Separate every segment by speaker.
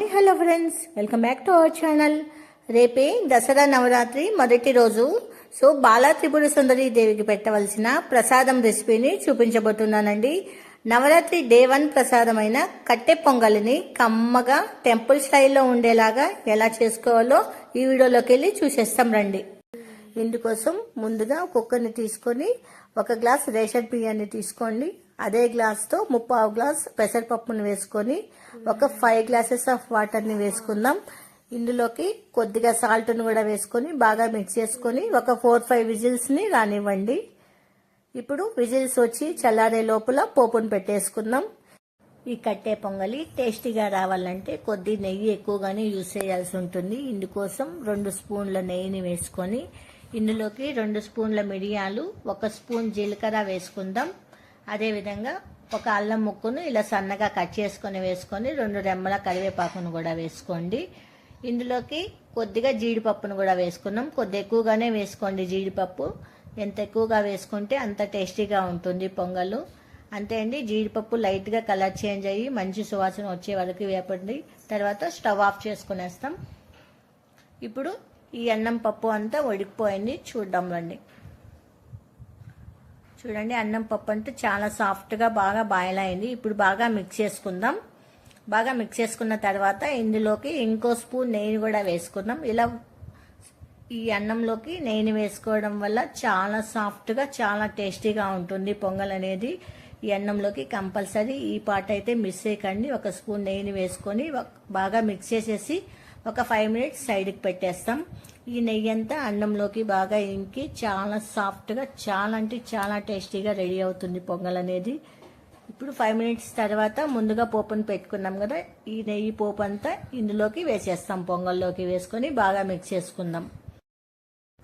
Speaker 1: Hi hello friends welcome back to our channel రేపే దసరా నవరాత్రి మొదటి రోజు. సో బాలా త్రిపుర సుందరి దేవికి పెట్టవలసిన ప్రసాదం రెసిపీని చూపించబోతున్నానండి. నవరాత్రి డే వన్ ప్రసాదమైన కట్టె పొంగలిని కమ్మగా టెంపుల్ స్టైల్లో ఉండేలాగా ఎలా చేసుకోవాలో ఈ వీడియోలోకి వెళ్ళి చూసేస్తాం రండి. ఇందుకోసం ముందుగా కుక్కర్ని తీసుకొని ఒక గ్లాస్ రేషన్ బియ్యాన్ని తీసుకోండి. అదే గ్లాస్తో ముప్పావు గ్లాస్ పెసరపప్పును వేసుకొని ఒక ఫైవ్ గ్లాసెస్ ఆఫ్ వాటర్ని వేసుకుందాం. ఇందులోకి కొద్దిగా సాల్ట్ను కూడా వేసుకొని బాగా మిక్స్ చేసుకొని ఒక ఫోర్ ఫైవ్ విజిల్స్ని రానివ్వండి. ఇప్పుడు విజిల్స్ వచ్చి చల్లారే లోపల పోపును పెట్టేసుకుందాం. ఈ కట్టే పొంగలి టేస్టీగా రావాలంటే కొద్ది నెయ్యి ఎక్కువగానే యూజ్ చేయాల్సి ఉంటుంది. ఇందుకోసం రెండు స్పూన్ల నెయ్యిని వేసుకొని ఇందులోకి రెండు స్పూన్ల మిరియాలు ఒక స్పూన్ జీలకర్ర వేసుకుందాం. అదేవిధంగా ఒక అల్లం ముక్కును ఇలా సన్నగా కట్ చేసుకొని వేసుకొని రెండు రెమ్మల కరివేపాకును కూడా వేసుకోండి. ఇందులోకి కొద్దిగా జీడిపప్పును కూడా వేసుకున్నాం. కొద్ది ఎక్కువగానే వేసుకోండి జీడిపప్పు. ఎంత ఎక్కువగా వేసుకుంటే అంత టేస్టీగా ఉంటుంది పొంగలు. అంతే అండి జీడిపప్పు లైట్గా కలర్ చేంజ్ అయ్యి మంచి సువాసన వచ్చే వరకు వేపండి. తర్వాత స్టవ్ ఆఫ్ చేసుకునేస్తాం. ఇప్పుడు ఈ అన్నం పప్పు అంతా ఉడికిపోయింది. చూద్దాం రండి. చూడండి అన్నం పప్పు అంటే చాలా సాఫ్ట్గా బాగా బాయిల్ అయింది. ఇప్పుడు బాగా మిక్స్ చేసుకుందాం. బాగా మిక్స్ చేసుకున్న తర్వాత ఇందులోకి ఇంకో స్పూన్ నెయ్యి కూడా వేసుకుందాం. ఇలా ఈ అన్నంలోకి నెయ్యిని వేసుకోవడం వల్ల చాలా సాఫ్ట్గా చాలా టేస్టీగా ఉంటుంది పొంగల్ అనేది. ఈ అన్నంలోకి కంపల్సరీ ఈ పాట అయితే మిస్ చేయకండి. ఒక స్పూన్ నెయ్యిని వేసుకొని బాగా మిక్స్ చేసేసి ఒక ఫైవ్ మినిట్స్ సైడ్కి పెట్టేస్తాం. ఈ నెయ్యి అంతా అన్నంలోకి బాగా ఇంకి చాలా సాఫ్ట్గా చాలా అంటే చాలా టేస్టీగా రెడీ అవుతుంది పొంగల్ అనేది. ఇప్పుడు ఫైవ్ మినిట్స్ తర్వాత ముందుగా పోపును పెట్టుకున్నాం కదా ఈ నెయ్యి పోపు అంతా ఇందులోకి వేసేస్తాం పొంగల్లోకి వేసుకొని బాగా మిక్స్ చేసుకుందాం.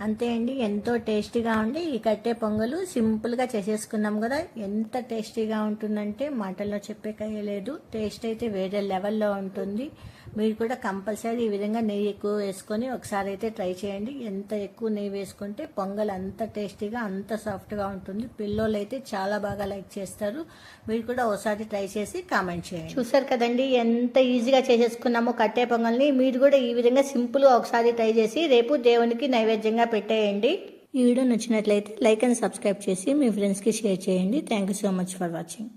Speaker 1: అంతే అండి ఎంతో టేస్టీగా ఉండి ఈ కట్టే పొంగలు సింపుల్గా చేసేసుకున్నాం కదా. ఎంత టేస్టీగా ఉంటుందంటే మాటల్లో చెప్పే లేదు. టేస్ట్ అయితే వేరే లెవెల్లో ఉంటుంది. మీరు కూడా కంపల్సరీ ఈ విధంగా నెయ్యి ఎక్కువ వేసుకొని ఒకసారి అయితే ట్రై చేయండి. ఎంత ఎక్కువ నెయ్యి వేసుకుంటే పొంగల్ అంత టేస్టీగా అంత సాఫ్ట్గా ఉంటుంది. పిల్లోళ్ళు అయితే చాలా బాగా లైక్ చేస్తారు. మీరు కూడా ఒకసారి ట్రై చేసి కామెంట్ చేయండి. చూసారు కదండి ఎంత ఈజీగా చేసేసుకున్నామో కట్టే పొంగల్ని. మీరు కూడా ఈ విధంగా సింపుల్గా ఒకసారి ట్రై చేసి రేపు దేవునికి నైవేద్యంగా పెట్టేయండి. ఈ వీడియో నచ్చినట్లయితే లైక్ అండ్ సబ్స్క్రైబ్ చేసి మీ ఫ్రెండ్స్కి షేర్ చేయండి. Thank you so much for watching.